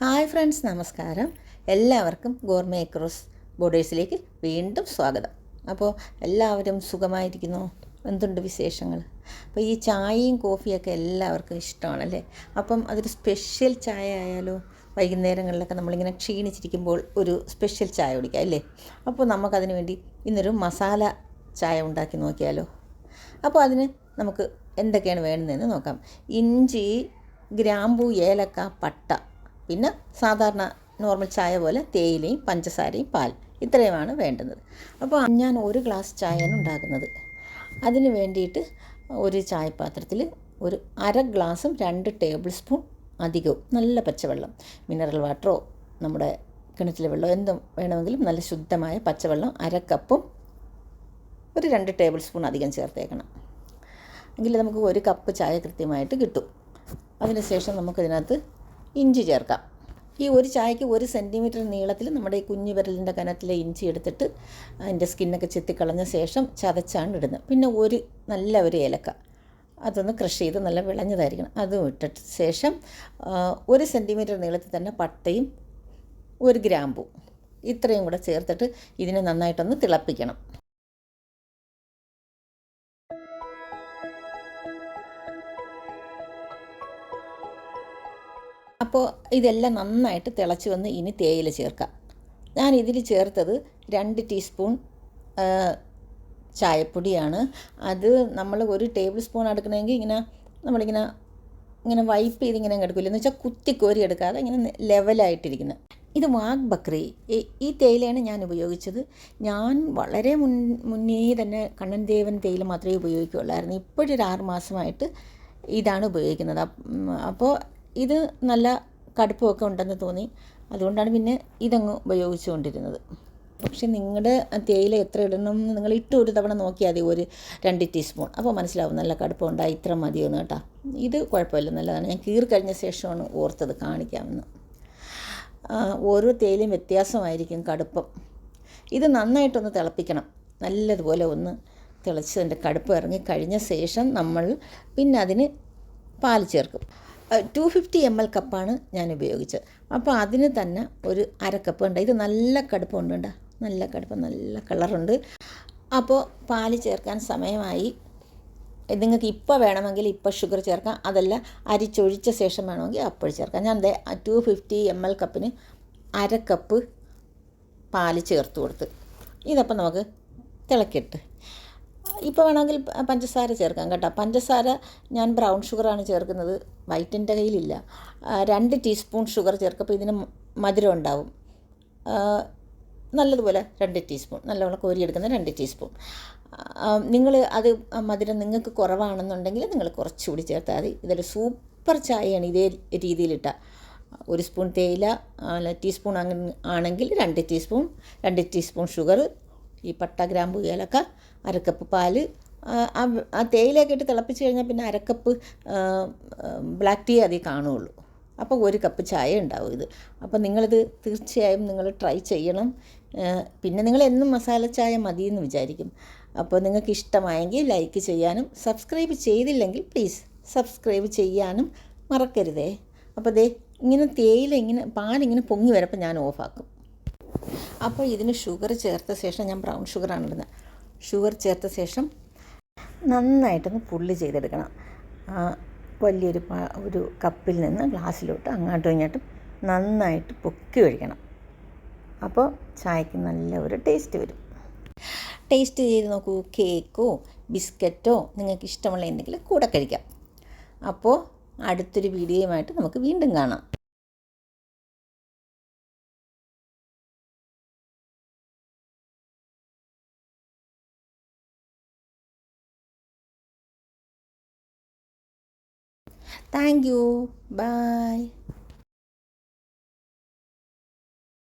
Hi friends നമസ്കാരം. എല്ലാവർക്കും gourmet cross ബോർഡേഴ്സിലേക്ക് വീണ്ടും സ്വാഗതം. അപ്പോൾ എല്ലാവരും സുഖമായിരിക്കുന്നു? എന്തുണ്ട് വിശേഷങ്ങൾ? അപ്പോൾ ഈ ചായയും കോഫിയൊക്കെ എല്ലാവർക്കും ഇഷ്ടമാണല്ലേ? അപ്പം അതൊരു സ്പെഷ്യൽ ചായ ആയാലോ? വൈകുന്നേരങ്ങളിലൊക്കെ നമ്മളിങ്ങനെ ക്ഷീണിച്ചിരിക്കുമ്പോൾ ഒരു സ്പെഷ്യൽ ചായ കുടിക്കാം അല്ലേ? അപ്പോൾ നമുക്കതിന് വേണ്ടി ഇന്നൊരു മസാല ചായ ഉണ്ടാക്കി നോക്കിയാലോ? അപ്പോൾ അതിന് നമുക്ക് എന്തൊക്കെയാണ് വേണ്ടതെന്ന് നോക്കാം. ഇഞ്ചി ഗ്രാമ്പു ഏലക്ക പട്ട പിന്നെ സാധാരണ നോർമൽ ചായ പോലെ തേയിലയും പഞ്ചസാരയും പാൽ ഇത്രയുമാണ് വേണ്ടുന്നത്. അപ്പോൾ ഞാൻ ഒരു ഗ്ലാസ് ചായയാണ് ഉണ്ടാക്കുന്നത്. അതിന് വേണ്ടിയിട്ട് ഒരു ചായപാത്രത്തിൽ ഒരു അര ഗ്ലാസും രണ്ട് ടേബിൾ സ്പൂൺ അധികവും നല്ല പച്ചവെള്ളം മിനറൽ വാട്ടറോ നമ്മുടെ കിണറ്റിലെ വെള്ളം എന്തും വേണമെങ്കിലും നല്ല ശുദ്ധമായ പച്ചവെള്ളം അര കപ്പും ഒരു രണ്ട് ടേബിൾ സ്പൂൺ അധികം ചേർത്തേക്കണം. എങ്കിൽ നമുക്ക് ഒരു കപ്പ് ചായ കൃത്യമായിട്ട് കിട്ടും. അതിനുശേഷം നമുക്കതിനകത്ത് ഇഞ്ചി ചേർക്കാം. ഈ ഒരു ചായക്ക് ഒരു സെന്റിമീറ്റർ നീളത്തിൽ നമ്മുടെ ഈ കുഞ്ഞു വിരലിന്റെ കനത്തിലെ ഇഞ്ചി എടുത്തിട്ട് അതിന്റെ സ്കിന്നൊക്കെ ചെത്തിക്കളഞ്ഞ ശേഷം ചതച്ചാണ് ഇടുന്നത്. പിന്നെ ഒരു നല്ല ഒരു ഏലക്ക. അതൊന്ന് ക്രഷ് ചെയ്ത് നല്ല വിളഞ്ഞതായിരിക്കണം. അതും ഇട്ടിട്ട് ശേഷം ഒരു സെന്റിമീറ്റർ നീളത്തിൽ തന്നെ പട്ടയും ഒരു ഗ്രാമ്പും ഇത്രയും കൂടെ ചേർത്തിട്ട് ഇതിനെ നന്നായിട്ടൊന്ന് തിളപ്പിക്കണം. അപ്പോൾ ഇതെല്ലാം നന്നായിട്ട് തിളച്ച് വന്ന് ഇനി തേയില ചേർക്കാം. ഞാൻ ഇതിൽ ചേർത്തത് രണ്ട് ടീസ്പൂൺ ചായപ്പൊടിയാണ്. അത് നമ്മൾ ഒരു ടേബിൾ സ്പൂൺ എടുക്കണമെങ്കിൽ ഇങ്ങനെ നമ്മളിങ്ങനെ ഇങ്ങനെ വൈപ്പ് ചെയ്ത് ഇങ്ങനെ എടുക്കില്ല? എന്ന് വെച്ചാൽ കുത്തി കോരി എടുക്കാതെ ഇങ്ങനെ ലെവലായിട്ടിരിക്കുന്നത് ഇത് വാഗ് ബക്രി. ഈ തേയിലയാണ് ഞാൻ ഉപയോഗിച്ചത്. ഞാൻ വളരെ മുൻ മുന്നേ തന്നെ കണ്ണൻ ദേവൻ തേയില മാത്രമേ ഉപയോഗിക്കുകയുള്ളായിരുന്നു ഇപ്പോഴൊരു ആറ് ഇതാണ് ഉപയോഗിക്കുന്നത്. അപ്പോൾ ഇത് നല്ല കടുപ്പമൊക്കെ ഉണ്ടെന്ന് തോന്നി. അതുകൊണ്ടാണ് പിന്നെ ഇതങ്ങ് ഉപയോഗിച്ചുകൊണ്ടിരുന്നത്. പക്ഷേ നിങ്ങളുടെ തേയില എത്ര ഇടണം എന്ന് നിങ്ങൾ ഇട്ട് ഒരു തവണ നോക്കിയാൽ മതി ഒരു രണ്ട് ടീസ്പൂൺ. അപ്പോൾ മനസ്സിലാവും നല്ല കടുപ്പം ഉണ്ടായി ഇത്ര മതിയെന്ന് കേട്ടോ. ഇത് കുഴപ്പമില്ല നല്ലതാണ്. ഞാൻ കീറി കഴിഞ്ഞ ശേഷമാണ് ഓർത്തത് കാണിക്കാമെന്ന്. ഓരോ തേയിലയും വ്യത്യാസമായിരിക്കും കടുപ്പം. ഇത് നന്നായിട്ടൊന്ന് തിളപ്പിക്കണം. നല്ലതുപോലെ ഒന്ന് തിളച്ച് അതിന്റെ കടുപ്പ് ഇറങ്ങി കഴിഞ്ഞ ശേഷം നമ്മൾ പിന്നെ അതിന് പാൽ ചേർക്കും. ടു ഫിഫ്റ്റി എം എൽ കപ്പാണ് ഞാൻ ഉപയോഗിച്ചത്. അപ്പോൾ അതിന് തന്നെ ഒരു അര കപ്പ് ഉണ്ട്. ഇത് നല്ല കടുപ്പമുണ്ട് കേട്ടോ നല്ല കടുപ്പം നല്ല കളറുണ്ട് അപ്പോൾ പാൽ ചേർക്കാൻ സമയമായി. നിങ്ങൾക്ക് ഇപ്പോൾ വേണമെങ്കിൽ ഇപ്പോൾ ഷുഗർ ചേർക്കാം. അതല്ല അരിച്ചൊഴിച്ച ശേഷം വേണമെങ്കിൽ അപ്പോൾ ചേർക്കാം. ഞാൻ ദേ ടു ഫിഫ്റ്റി എം എൽ കപ്പിന് അര കപ്പ് പാൽ ചേർത്ത് കൊടുത്ത്. ഇതപ്പം നമുക്ക് തിളക്കിട്ട് ഇപ്പോൾ വേണമെങ്കിൽ പഞ്ചസാര ചേർക്കാം കേട്ടോ. പഞ്ചസാര ഞാൻ ബ്രൗൺ ഷുഗറാണ് ചേർക്കുന്നത്. വൈറ്റിന്റെ കയ്യിലില്ല. രണ്ട് ടീസ്പൂൺ ഷുഗർ ചേർക്കപ്പോൾ ഇതിന് മധുരം ഉണ്ടാവും. നല്ലതുപോലെ രണ്ട് ടീസ്പൂൺ. നല്ലവണ്ണം കോരിയെടുക്കുന്ന രണ്ട് ടീസ്പൂൺ. നിങ്ങൾ അത് മധുരം നിങ്ങൾക്ക് കുറവാണെന്നുണ്ടെങ്കിൽ നിങ്ങൾ കുറച്ചുകൂടി ചേർത്താൽ മതി. ഇതൊരു സൂപ്പർ ചായയാണ് ഇതേ രീതിയിലിട്ട. ഒരു സ്പൂൺ തേയില ടീസ്പൂൺ അങ്ങനെ ആണെങ്കിൽ രണ്ട് ടീസ്പൂൺ രണ്ട് ടീസ്പൂൺ ഷുഗർ ഈ പട്ട ഗ്രാമ്പു ഏലക്ക അരക്കപ്പ് പാൽ ആ തേയിലയൊക്കെ ഇട്ട് തിളപ്പിച്ച് കഴിഞ്ഞാൽ പിന്നെ അരക്കപ്പ് ബ്ലാക്ക് ടീ അതിൽ കാണുകയുള്ളൂ അപ്പോൾ ഒരു കപ്പ് ചായ ഉണ്ടാവും ഇത്. അപ്പോൾ നിങ്ങളിത് തീർച്ചയായും നിങ്ങൾ ട്രൈ ചെയ്യണം. പിന്നെ നിങ്ങൾ എന്നും മസാല ചായ മതി എന്ന് വിചാരിക്കും. അപ്പോൾ നിങ്ങൾക്ക് ഇഷ്ടമായെങ്കിൽ ലൈക്ക് ചെയ്യാനും സബ്സ്ക്രൈബ് ചെയ്തില്ലെങ്കിൽ പ്ലീസ് സബ്സ്ക്രൈബ് ചെയ്യാനും മറക്കരുതേ. അപ്പോൾ ദേ ഇങ്ങനെ തേയില ഇങ്ങനെ പാലിങ്ങനെ പൊങ്ങി വരപ്പോൾ ഞാൻ ഓഫാക്കും അപ്പോൾ ഇതിന് ഷുഗർ ചേർത്ത ശേഷം ഞാൻ ബ്രൗൺ ഷുഗറാണ് ഇടുന്നത്. ഷുഗർ ചേർത്ത ശേഷം നന്നായിട്ടൊന്ന് പുള്ളി ചെയ്തെടുക്കണം. വലിയൊരു ഒരു കപ്പിൽ നിന്ന് ഗ്ലാസ്സിലോട്ട് അങ്ങോട്ടും ഇങ്ങോട്ടും നന്നായിട്ട് പൊക്കി ഒഴിക്കണം. അപ്പോൾ ചായക്ക് നല്ല ഒരു ടേസ്റ്റ് വരും. ടേസ്റ്റ് ചെയ്ത് നോക്കൂ കേക്കോ ബിസ്ക്കറ്റോ നിങ്ങൾക്ക് ഇഷ്ടമുള്ള എന്തെങ്കിലും കൂടെ കഴിക്കാം. അപ്പോൾ അടുത്തൊരു വീഡിയോയുമായിട്ട് നമുക്ക് വീണ്ടും കാണാം. Thank you. Bye.